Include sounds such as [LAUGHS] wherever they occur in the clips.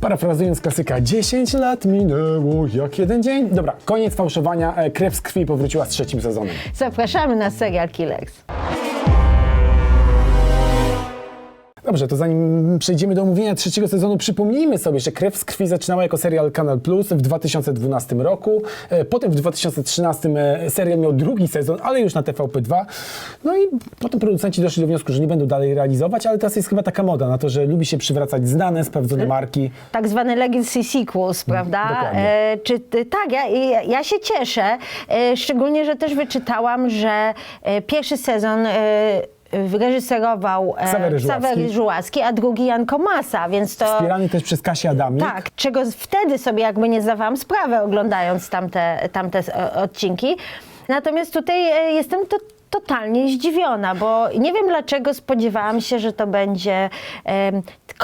Parafrazując klasyka, 10 lat minęło jak jeden dzień. Dobra, koniec fałszowania. E, Krew z krwi powróciła z trzecim sezonem. Zapraszamy na serial Killers. Dobrze, to zanim przejdziemy do omówienia trzeciego sezonu, przypomnijmy sobie, że Krew z krwi zaczynała jako serial Kanal Plus w 2012 roku. E, Potem w 2013 e, serial miał drugi sezon, ale już na TVP2. No i potem producenci doszli do wniosku, że nie będą dalej realizować, ale teraz jest chyba taka moda na to, że lubi się przywracać znane, sprawdzone marki. Tak zwane legacy sequels, prawda? dokładnie. E, czy, tak, ja, ja, ja się cieszę, e, szczególnie, że też wyczytałam, że e, pierwszy sezon e, wyreżyserował e, Ksawery Żuławski. Ksawery Żuławski, a drugi Jan Komasa, więc to... Wspierany też przez Kasię Adamik. Tak, czego wtedy sobie jakby nie zdawałam sprawę oglądając tamte, tamte odcinki. Natomiast tutaj e, jestem to, totalnie zdziwiona, bo nie wiem dlaczego spodziewałam się, że to będzie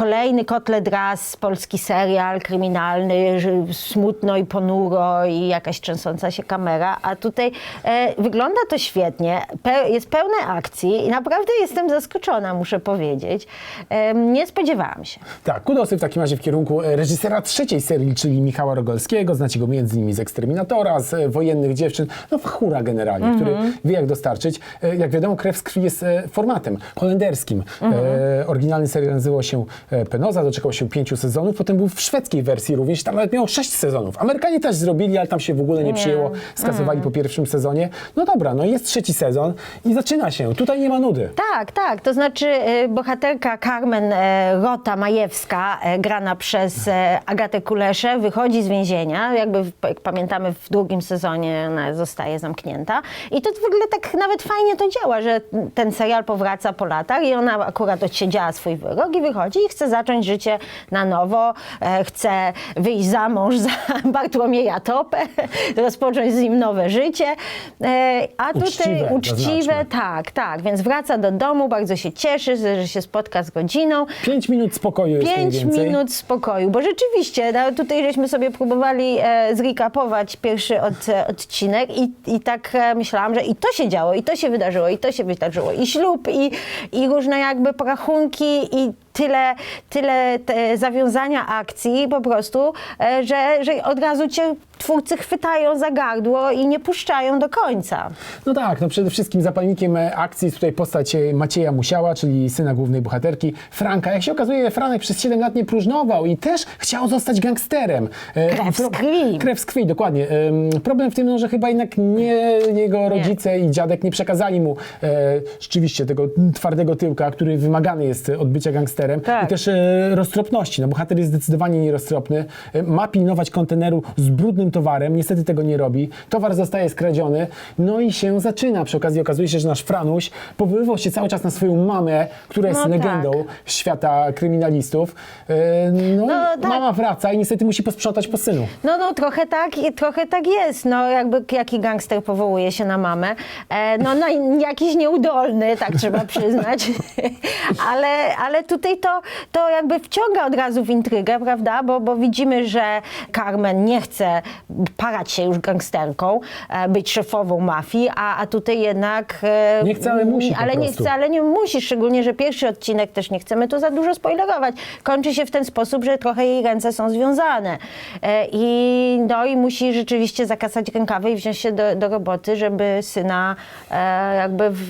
kolejny kotlet raz, polski serial kryminalny, smutno i ponuro i jakaś trzęsąca się kamera, a tutaj e, wygląda to świetnie, pe, jest pełne akcji i naprawdę jestem zaskoczona, muszę powiedzieć. Em, nie spodziewałam się. Tak, kudosy w takim razie w kierunku e, reżysera trzeciej serii, czyli Michała Rogolskiego. Znacie go między innymi z Eksterminatora, z e, Wojennych Dziewczyn, no chura generalnie, który wie jak dostarczyć. E, Jak wiadomo, Krew z krwi jest e, formatem holenderskim. E, oryginalny serial nazywał się e, Penoza, doczekał się pięciu sezonów, potem był w szwedzkiej wersji również, tam nawet miał sześć sezonów. Amerykanie też zrobili, ale tam się w ogóle nie Nie. przyjęło, skasowali po pierwszym sezonie. No dobra, no jest trzeci sezon i zaczyna się. Tutaj nie ma nudy. Tak, tak. To znaczy e, bohaterka Carmen e, Rota Majewska, e, grana przez e, Agatę Kuleszę, wychodzi z więzienia. Jakby jak pamiętamy w drugim sezonie ona zostaje zamknięta. I to w ogóle tak nawet fajnie to działa, że ten serial powraca po latach i ona akurat odsiedziała swój wyrok i wychodzi i chce zacząć życie na nowo. E, chce wyjść za mąż [LAUGHS] za Bartłomieja Topę, rozpocząć z nim nowe życie. E, a tutaj Uczciwe, uczciwe, tak, tak. Więc wraca do domu, bardzo się cieszy, że się spotka z godziną. Pięć minut spokoju jest Pięć mniej więcej. minut spokoju, bo rzeczywiście no, tutaj żeśmy sobie próbowali e, zrekapować pierwszy od, e, odcinek i, i tak myślałam, że i to się działo, i to się wydarzyło, i to się wydarzyło, i ślub, i, i różne jakby porachunki, i tyle, tyle zawiązania akcji po prostu, e, że, że od razu cię twórcy chwytają za gardło i nie puszczają do końca. No tak, no przede wszystkim zapalnikiem e, akcji jest tutaj postać e, Macieja Musiała, czyli syna głównej bohaterki, Franka. Jak się okazuje, Franek przez 7 lat nie próżnował i też chciał zostać gangsterem. Krew z krwi. Krew z krwi, dokładnie. Em, Problem w tym, no, że chyba jednak nie jego rodzice i dziadek nie przekazali mu e, rzeczywiście tego twardego tyłka, który wymagany jest od bycia gangsterem Tak. i też e, roztropności. No, bohater jest zdecydowanie nieroztropny. E, ma pilnować konteneru z brudnym towarem, niestety tego nie robi. Towar zostaje skradziony, no i się zaczyna. Przy okazji okazuje się, że nasz Franuś powoływał się cały czas na swoją mamę, która jest No legendą tak. świata kryminalistów. E, no, No i tak. mama wraca i niestety musi posprzątać po synu. No, no trochę tak, i trochę tak jest. No jakby jaki gangster powołuje się na mamę. E, no, no i jakiś nieudolny, tak trzeba przyznać. [LAUGHS] ale, ale tutaj to, to jakby wciąga od razu w intrygę, prawda? Bo, bo widzimy, że Carmen nie chce parać się już gangsterką, e, być szefową mafii, a, a tutaj jednak... E, Nie chce, ale musi Ale nie chce, ale nie musi, szczególnie, że pierwszy odcinek też nie chcemy tu za dużo spoilerować. Kończy się w ten sposób, że trochę jej ręce są związane. E, I, no, i musi rzeczywiście zakasać rękawy i wziąć się do, do roboty, żeby syna jakby w,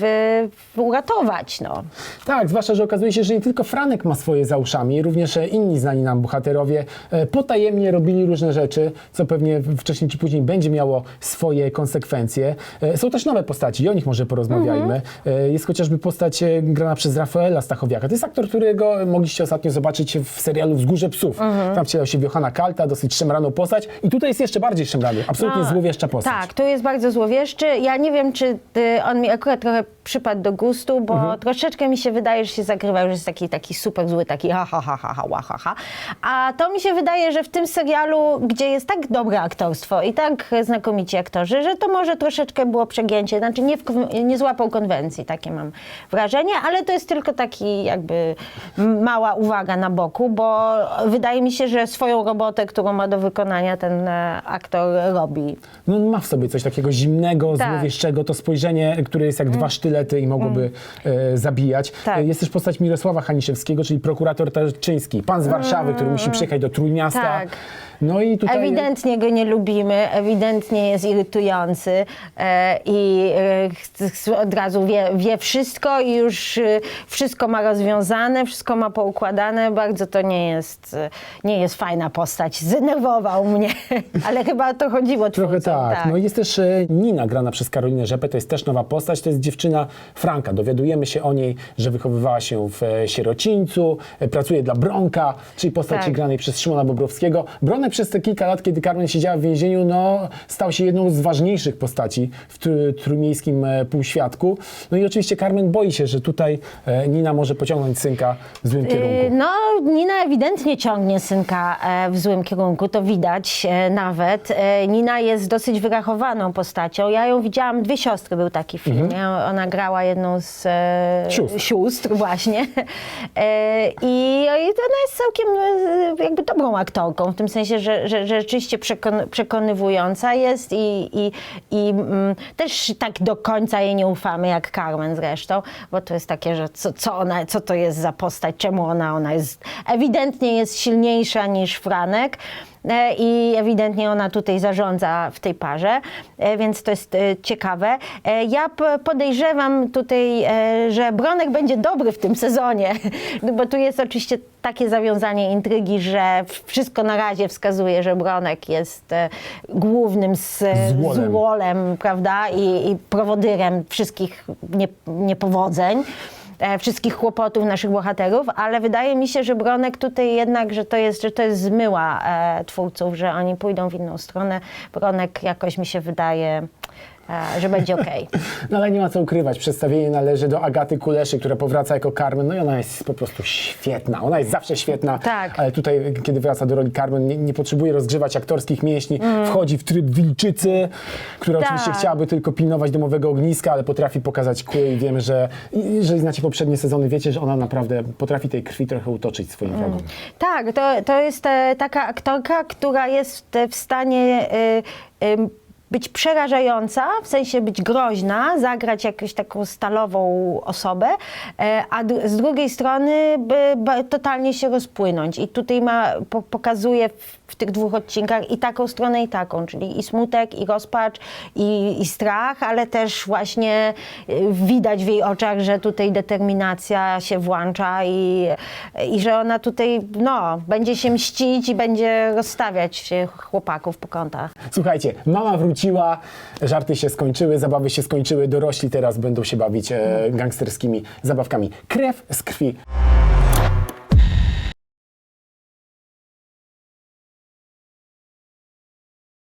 w uratować. No. Tak, zwłaszcza, że okazuje się, że nie tylko Franek ma swoje za uszami, również e, inni znani nam bohaterowie e, potajemnie robili różne rzeczy, co pewnie wcześniej czy później będzie miało swoje konsekwencje. E, Są też nowe postaci i o nich może porozmawiajmy. E, Jest chociażby postać grana przez Rafaela Stachowiaka. To jest aktor, którego mogliście ostatnio zobaczyć w serialu Wzgórze Psów. Tam wcielał się w Johana Kalta, dosyć szemraną postać i tutaj jest jeszcze bardziej szemrany, absolutnie No, złowieszcza postać. Tak, to jest bardzo złowieszczy. Ja nie wiem, czy y, on mi akurat trochę przypadł do gustu, bo Mhm. troszeczkę mi się wydaje, że się zagrywa, że jest taki, taki super zły, taki ha, ha, ha, ha, ha, ha, ha, ha. A to mi się wydaje, że w tym serialu, gdzie jest tak dobre aktorstwo i tak znakomici aktorzy, że to może troszeczkę było przegięcie. Znaczy nie, w, nie złapał konwencji, takie mam wrażenie, ale to jest tylko taki jakby mała uwaga na boku, bo wydaje mi się, że swoją robotę, którą ma do wykonania ten e, aktor robi. No, ma w sobie coś takiego zimnego, Tak. złowieszczego, to spojrzenie, które jest jak dwa sztyle sztylety i mogłoby e, zabijać. Tak. E, Jest też postać Mirosława Haniszewskiego, czyli prokurator Tarczyński, pan z Warszawy, który musi przyjechać do Trójmiasta. Tak. No i tutaj... Ewidentnie go nie lubimy, ewidentnie jest irytujący e, i e, od razu wie, wie wszystko i już e, wszystko ma rozwiązane, wszystko ma poukładane. Bardzo to nie jest, e, nie jest fajna postać. Zdenerwował mnie, [LAUGHS] ale chyba o to chodziło Trochę twórcom, tak. No i jest też e, Nina, grana przez Karolinę Rzepę, to jest też nowa postać, to jest dziewczyna Franka. Dowiadujemy się o niej, że wychowywała się w e, sierocińcu, e, pracuje dla Bronka, czyli postaci Tak. granej przez Szymona Bobrowskiego. Bronek przez te kilka lat, kiedy Carmen siedziała w więzieniu, no, stał się jedną z ważniejszych postaci w tr- trójmiejskim e, półświadku. No i oczywiście Carmen boi się, że tutaj e, Nina może pociągnąć synka w złym Y, kierunku. No, Nina ewidentnie ciągnie synka e, w złym kierunku, to widać e, nawet. E, Nina jest dosyć wyrachowaną postacią. Ja ją widziałam, Dwie siostry był taki film. nie? Ona grała jedną z e, Sióstr. sióstr [LAUGHS] właśnie. E, I, I ona jest całkiem e, jakby dobrą aktorką, w tym sensie, że, że, że rzeczywiście przekon, przekonywująca jest i, i, i mm, też tak do końca jej nie ufamy, jak Carmen zresztą, bo to jest takie, że co, co, ona, co to jest za postać, czemu ona, ona jest, ewidentnie jest silniejsza niż Franek. I ewidentnie ona tutaj zarządza w tej parze, e, więc to jest e, ciekawe. E, Ja podejrzewam tutaj, że Bronek będzie dobry w tym sezonie, [LAUGHS] no bo tu jest oczywiście takie zawiązanie intrygi, że wszystko na razie wskazuje, że Bronek jest głównym z, Złolem. złolem, prawda, i, i prowodyrem wszystkich nie, niepowodzeń e, wszystkich kłopotów naszych bohaterów, ale wydaje mi się, że Bronek tutaj jednak, że to jest, że to jest zmyła e, twórców, że oni pójdą w inną stronę. Bronek jakoś mi się wydaje, że będzie okej. [LAUGHS] No ale nie ma co ukrywać, przedstawienie należy do Agaty Kuleszy, która powraca jako Carmen, no i ona jest po prostu świetna, ona jest zawsze świetna, Tak. ale tutaj, kiedy wraca do roli Carmen, nie, nie potrzebuje rozgrzewać aktorskich mięśni, wchodzi w tryb wilczycy, która Mm. Tak. oczywiście chciałaby tylko pilnować domowego ogniska, ale potrafi pokazać kły i wiemy, że jeżeli znacie poprzednie sezony, wiecie, że ona naprawdę potrafi tej krwi trochę utoczyć swoim Mm. wrogom. Tak, to, to jest e, taka aktorka, która jest e, w stanie e, e, być przerażająca, w sensie być groźna, zagrać jakąś taką stalową osobę, e, a z drugiej strony by, totalnie się rozpłynąć. I tutaj ma, po, pokazuje w, tych dwóch odcinkach i taką stronę, i taką, czyli i smutek, i rozpacz, i, i strach, ale też właśnie y, widać w jej oczach, że tutaj determinacja się włącza i, i że ona tutaj no, będzie się mścić i będzie rozstawiać się chłopaków po kątach. Słuchajcie, mama żarty się skończyły, zabawy się skończyły, dorośli teraz będą się bawić e, gangsterskimi zabawkami. Krew z krwi.